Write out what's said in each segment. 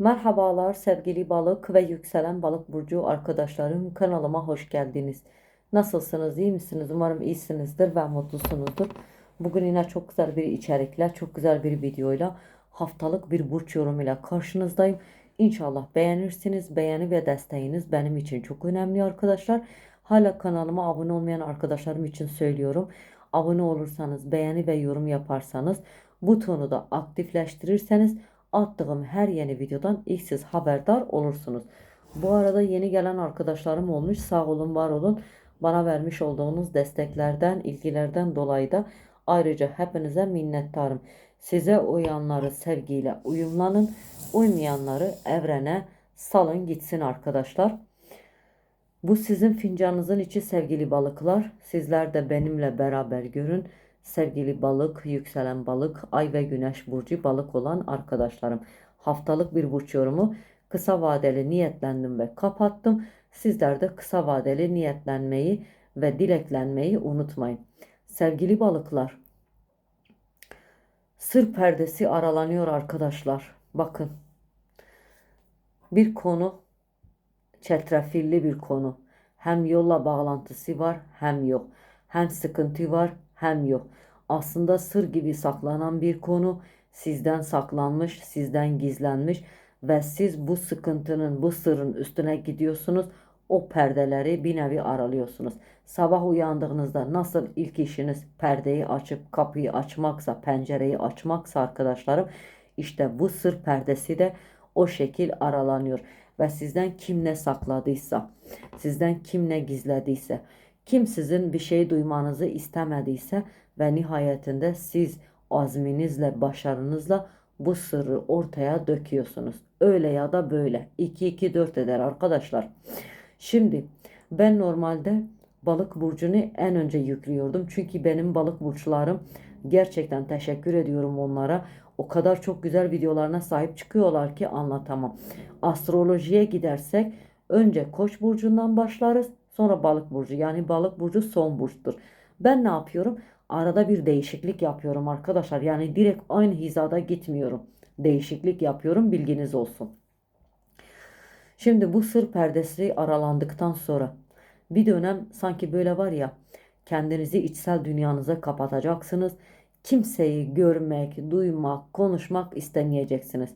Merhabalar sevgili balık ve yükselen balık burcu arkadaşlarım kanalıma hoş geldiniz. Nasılsınız iyi misiniz umarım iyisinizdir ve mutlusunuzdur. Bugün yine çok güzel bir içerikle çok güzel bir videoyla haftalık bir burç yorumuyla karşınızdayım. İnşallah beğenirsiniz beğeni ve desteğiniz benim için çok önemli arkadaşlar. Hala kanalıma abone olmayan arkadaşlarım için söylüyorum. Abone olursanız beğeni ve yorum yaparsanız butonu da aktifleştirirseniz attığım her yeni videodan ilk siz haberdar olursunuz. Bu arada yeni gelen arkadaşlarım olmuş. Sağ olun, var olun. Bana vermiş olduğunuz desteklerden, ilgilerden dolayı da ayrıca hepinize minnettarım. Size uyanları sevgiyle uyumlanın. Uymayanları evrene salın gitsin arkadaşlar. Bu sizin fincanınızın içi sevgili balıklar. Sizler de benimle beraber görün. Sevgili balık, yükselen balık, ay ve güneş burcu balık olan arkadaşlarım. Haftalık bir burç yorumu kısa vadeli niyetlendim ve kapattım. Sizler de kısa vadeli niyetlenmeyi ve dileklenmeyi unutmayın. Sevgili balıklar, sır perdesi aralanıyor arkadaşlar. Bakın. Bir konu çetrefilli bir konu. Hem yolla bağlantısı var hem yok. Hem sıkıntı var hem yok. Aslında sır gibi saklanan bir konu sizden saklanmış, sizden gizlenmiş ve siz bu sıkıntının, bu sırrın üstüne gidiyorsunuz. O perdeleri bir nevi aralıyorsunuz. Sabah uyandığınızda nasıl ilk işiniz perdeyi açıp kapıyı açmaksa, pencereyi açmaksa arkadaşlarım işte bu sır perdesi de o şekil aralanıyor ve sizden kim ne sakladıysa, sizden kim ne gizlediyse, kim sizin bir şey duymanızı istemediyse ve nihayetinde siz azminizle, başarınızla bu sırrı ortaya döküyorsunuz. Öyle ya da böyle. 2-2-4 eder arkadaşlar. Şimdi ben normalde balık burcunu en önce yüklüyordum. Çünkü benim balık burçlarım gerçekten teşekkür ediyorum onlara. O kadar çok güzel videolarına sahip çıkıyorlar ki anlatamam. Astrolojiye gidersek önce Koç burcundan başlarız. Sonra Balık burcu. Yani Balık burcu son burçtur. Ben ne yapıyorum? Arada bir değişiklik yapıyorum arkadaşlar. Yani direkt aynı hizada gitmiyorum. Değişiklik yapıyorum bilginiz olsun. Şimdi bu sır perdesi aralandıktan sonra bir dönem sanki böyle var ya kendinizi içsel dünyanıza kapatacaksınız. Kimseyi görmek, duymak, konuşmak istemeyeceksiniz.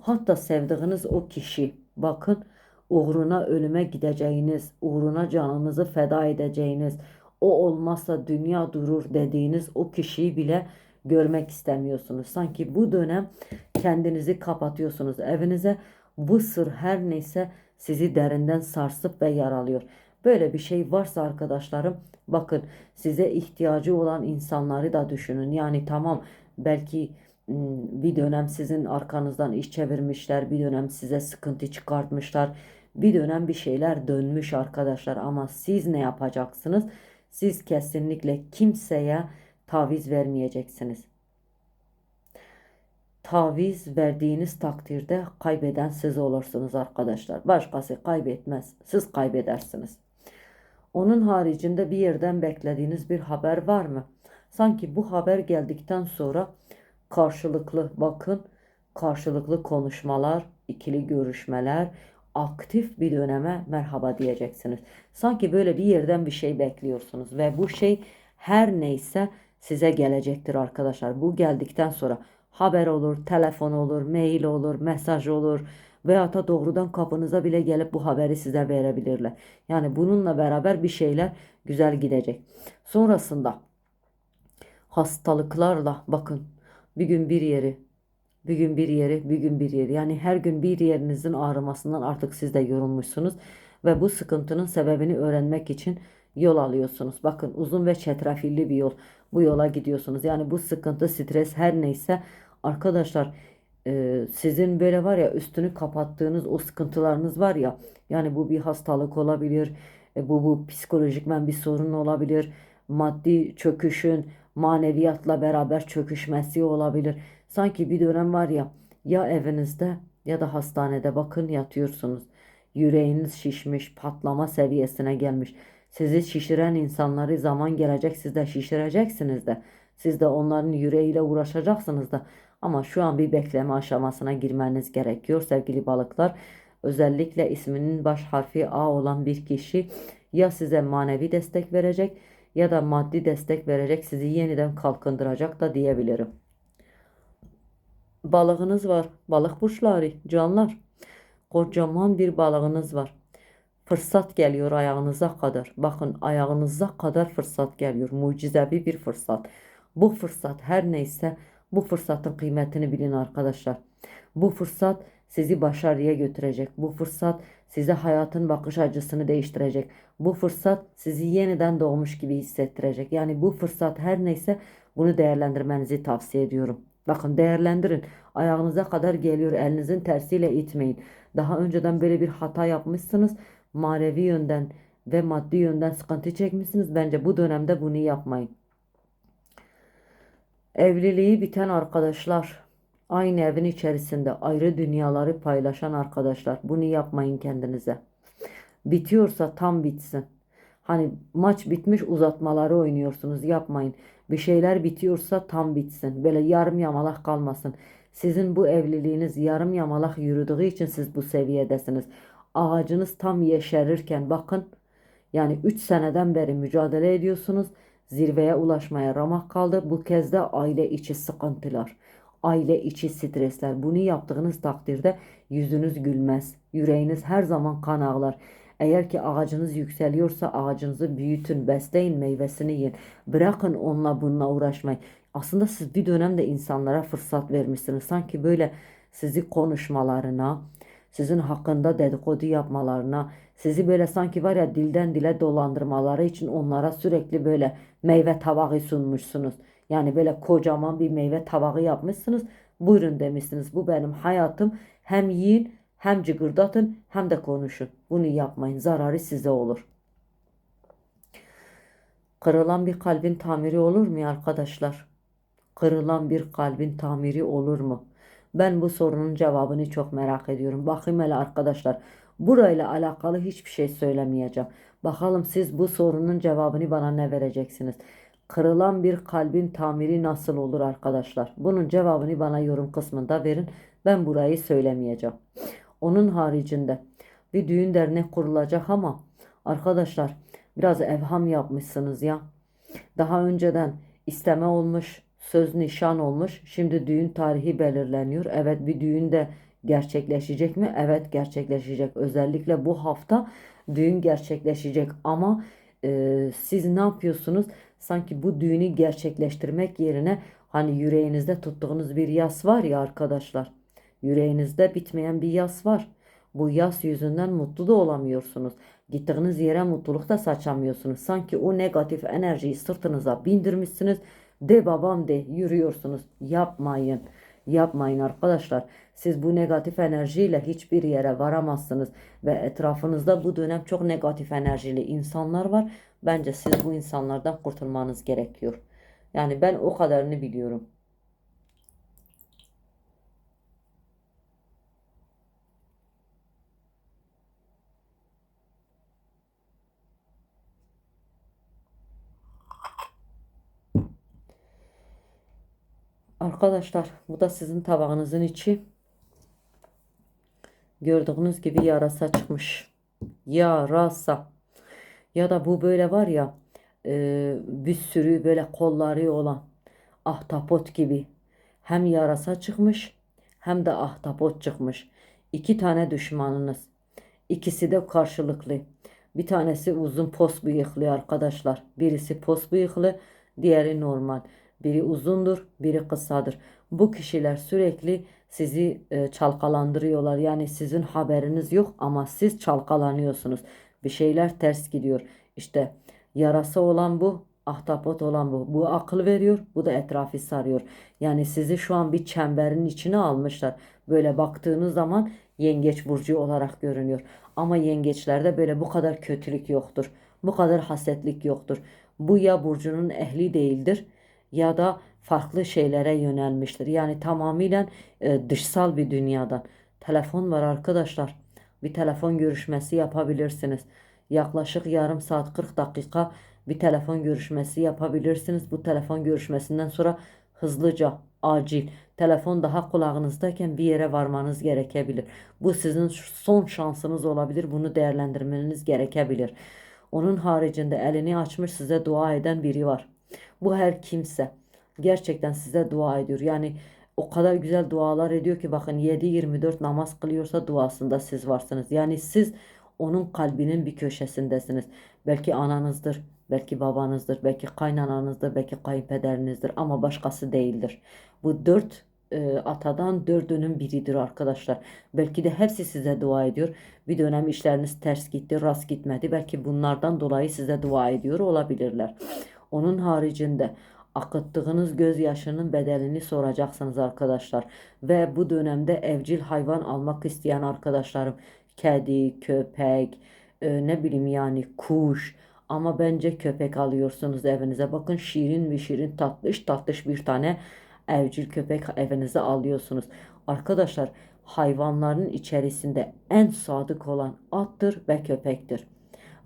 Hatta sevdiğiniz o kişi bakın uğruna ölüme gideceğiniz, uğruna canınızı feda edeceğiniz, o olmazsa dünya durur dediğiniz o kişiyi bile görmek istemiyorsunuz. Sanki bu dönem kendinizi kapatıyorsunuz evinize. Bu sır her neyse sizi derinden sarsıp ve yaralıyor. Böyle bir şey varsa arkadaşlarım bakın size ihtiyacı olan insanları da düşünün. Yani tamam belki bir dönem sizin arkanızdan iş çevirmişler, bir dönem size sıkıntı çıkartmışlar. Bir dönem bir şeyler dönmüş arkadaşlar ama siz ne yapacaksınız? Siz kesinlikle kimseye taviz vermeyeceksiniz. Taviz verdiğiniz takdirde kaybeden siz olursunuz arkadaşlar. Başkası kaybetmez. Siz kaybedersiniz. Onun haricinde bir yerden beklediğiniz bir haber var mı? Sanki bu haber geldikten sonra karşılıklı bakın karşılıklı konuşmalar, ikili görüşmeler, aktif bir döneme merhaba diyeceksiniz. Sanki böyle bir yerden bir şey bekliyorsunuz ve bu şey her neyse size gelecektir arkadaşlar. Bu geldikten sonra haber olur, telefon olur, mail olur, mesaj olur veya da doğrudan kapınıza bile gelip bu haberi size verebilirler. Yani bununla beraber bir şeyler güzel gidecek. Sonrasında hastalıklarla bakın bir gün bir yeri bir gün bir yeri, bir gün bir yeri. Yani her gün bir yerinizin ağrımasından artık siz de yorulmuşsunuz. Ve bu sıkıntının sebebini öğrenmek için yol alıyorsunuz. Bakın uzun ve çetrefilli bir yol. Bu yola gidiyorsunuz. Yani bu sıkıntı, stres her neyse arkadaşlar e, sizin böyle var ya üstünü kapattığınız o sıkıntılarınız var ya. Yani bu bir hastalık olabilir. E, bu bu psikolojikmen bir sorun olabilir. Maddi çöküşün maneviyatla beraber çöküşmesi olabilir. Sanki bir dönem var ya ya evinizde ya da hastanede bakın yatıyorsunuz. Yüreğiniz şişmiş, patlama seviyesine gelmiş. Sizi şişiren insanları zaman gelecek siz de şişireceksiniz de. Siz de onların yüreğiyle uğraşacaksınız da. Ama şu an bir bekleme aşamasına girmeniz gerekiyor sevgili balıklar. Özellikle isminin baş harfi A olan bir kişi ya size manevi destek verecek ya da maddi destek verecek, sizi yeniden kalkındıracak da diyebilirim. Balığınız var. Balık burçları, canlar. Kocaman bir balığınız var. Fırsat geliyor ayağınıza kadar. Bakın ayağınıza kadar fırsat geliyor. Mucizevi bir fırsat. Bu fırsat her neyse bu fırsatın kıymetini bilin arkadaşlar. Bu fırsat sizi başarıya götürecek. Bu fırsat size hayatın bakış açısını değiştirecek. Bu fırsat sizi yeniden doğmuş gibi hissettirecek. Yani bu fırsat her neyse bunu değerlendirmenizi tavsiye ediyorum. Bakın değerlendirin. Ayağınıza kadar geliyor. Elinizin tersiyle itmeyin. Daha önceden böyle bir hata yapmışsınız. Manevi yönden ve maddi yönden sıkıntı çekmişsiniz. Bence bu dönemde bunu yapmayın. Evliliği biten arkadaşlar, aynı evin içerisinde ayrı dünyaları paylaşan arkadaşlar, bunu yapmayın kendinize. Bitiyorsa tam bitsin. Hani maç bitmiş uzatmaları oynuyorsunuz yapmayın. Bir şeyler bitiyorsa tam bitsin. Böyle yarım yamalak kalmasın. Sizin bu evliliğiniz yarım yamalak yürüdüğü için siz bu seviyedesiniz. Ağacınız tam yeşerirken bakın yani 3 seneden beri mücadele ediyorsunuz. Zirveye ulaşmaya ramak kaldı. Bu kez de aile içi sıkıntılar, aile içi stresler. Bunu yaptığınız takdirde yüzünüz gülmez. Yüreğiniz her zaman kan ağlar. Eğer ki ağacınız yükseliyorsa ağacınızı büyütün, besleyin, meyvesini yiyin. Bırakın onunla bununla uğraşmayın. Aslında siz bir dönemde insanlara fırsat vermişsiniz. Sanki böyle sizi konuşmalarına, sizin hakkında dedikodu yapmalarına, sizi böyle sanki var ya dilden dile dolandırmaları için onlara sürekli böyle meyve tabağı sunmuşsunuz. Yani böyle kocaman bir meyve tabağı yapmışsınız. Buyurun demişsiniz. Bu benim hayatım. Hem yiyin hem cıgırdatın hem de konuşun. Bunu yapmayın. Zararı size olur. Kırılan bir kalbin tamiri olur mu arkadaşlar? Kırılan bir kalbin tamiri olur mu? Ben bu sorunun cevabını çok merak ediyorum. Bakayım hele arkadaşlar. Burayla alakalı hiçbir şey söylemeyeceğim. Bakalım siz bu sorunun cevabını bana ne vereceksiniz? Kırılan bir kalbin tamiri nasıl olur arkadaşlar? Bunun cevabını bana yorum kısmında verin. Ben burayı söylemeyeceğim. Onun haricinde bir düğün dernek kurulacak ama arkadaşlar biraz evham yapmışsınız ya. Daha önceden isteme olmuş, söz nişan olmuş. Şimdi düğün tarihi belirleniyor. Evet bir düğün de gerçekleşecek mi? Evet gerçekleşecek. Özellikle bu hafta düğün gerçekleşecek ama e, siz ne yapıyorsunuz? Sanki bu düğünü gerçekleştirmek yerine hani yüreğinizde tuttuğunuz bir yas var ya arkadaşlar. Yüreğinizde bitmeyen bir yas var. Bu yas yüzünden mutlu da olamıyorsunuz. Gittiğiniz yere mutluluk da saçamıyorsunuz. Sanki o negatif enerjiyi sırtınıza bindirmişsiniz. De babam de yürüyorsunuz. Yapmayın. Yapmayın arkadaşlar. Siz bu negatif enerjiyle hiçbir yere varamazsınız ve etrafınızda bu dönem çok negatif enerjili insanlar var. Bence siz bu insanlardan kurtulmanız gerekiyor. Yani ben o kadarını biliyorum. Arkadaşlar bu da sizin tabağınızın içi. Gördüğünüz gibi yarasa çıkmış. Yarasa. Ya da bu böyle var ya e, bir sürü böyle kolları olan ahtapot gibi. Hem yarasa çıkmış hem de ahtapot çıkmış. İki tane düşmanınız. İkisi de karşılıklı. Bir tanesi uzun pos bıyıklı arkadaşlar. Birisi pos bıyıklı, diğeri normal. Biri uzundur, biri kısadır. Bu kişiler sürekli sizi e, çalkalandırıyorlar. Yani sizin haberiniz yok ama siz çalkalanıyorsunuz. Bir şeyler ters gidiyor. İşte yarası olan bu, ahtapot olan bu. Bu akıl veriyor, bu da etrafı sarıyor. Yani sizi şu an bir çemberin içine almışlar. Böyle baktığınız zaman yengeç burcu olarak görünüyor. Ama yengeçlerde böyle bu kadar kötülük yoktur. Bu kadar hasetlik yoktur. Bu ya burcunun ehli değildir ya da farklı şeylere yönelmiştir. Yani tamamıyla e, dışsal bir dünyadan. Telefon var arkadaşlar. Bir telefon görüşmesi yapabilirsiniz. Yaklaşık yarım saat 40 dakika bir telefon görüşmesi yapabilirsiniz. Bu telefon görüşmesinden sonra hızlıca, acil. Telefon daha kulağınızdayken bir yere varmanız gerekebilir. Bu sizin son şansınız olabilir. Bunu değerlendirmeniz gerekebilir. Onun haricinde elini açmış size dua eden biri var. Bu her kimse gerçekten size dua ediyor. Yani o kadar güzel dualar ediyor ki bakın 7-24 namaz kılıyorsa duasında siz varsınız. Yani siz onun kalbinin bir köşesindesiniz. Belki ananızdır, belki babanızdır, belki kaynananızdır, belki kayınpederinizdir ama başkası değildir. Bu dört e, atadan dördünün biridir arkadaşlar. Belki de hepsi size dua ediyor. Bir dönem işleriniz ters gitti, rast gitmedi. Belki bunlardan dolayı size dua ediyor olabilirler. Onun haricinde akıttığınız gözyaşının bedelini soracaksınız arkadaşlar. Ve bu dönemde evcil hayvan almak isteyen arkadaşlarım kedi, köpek, e, ne bileyim yani kuş ama bence köpek alıyorsunuz evinize. Bakın şirin bir şirin tatlış tatlış bir tane evcil köpek evinize alıyorsunuz. Arkadaşlar hayvanların içerisinde en sadık olan attır ve köpektir.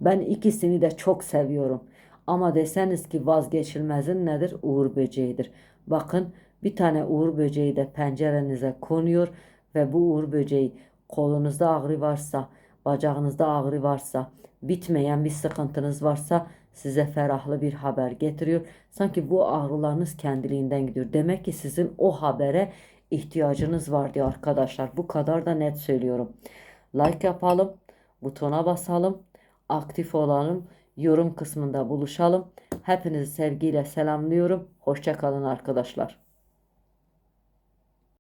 Ben ikisini de çok seviyorum. Ama deseniz ki vazgeçilmezin nedir? Uğur böceğidir. Bakın bir tane uğur böceği de pencerenize konuyor ve bu uğur böceği kolunuzda ağrı varsa, bacağınızda ağrı varsa, bitmeyen bir sıkıntınız varsa size ferahlı bir haber getiriyor. Sanki bu ağrılarınız kendiliğinden gidiyor. Demek ki sizin o habere ihtiyacınız var diyor arkadaşlar. Bu kadar da net söylüyorum. Like yapalım, butona basalım, aktif olalım, yorum kısmında buluşalım. Hepinizi sevgiyle selamlıyorum. Hoşça kalın arkadaşlar.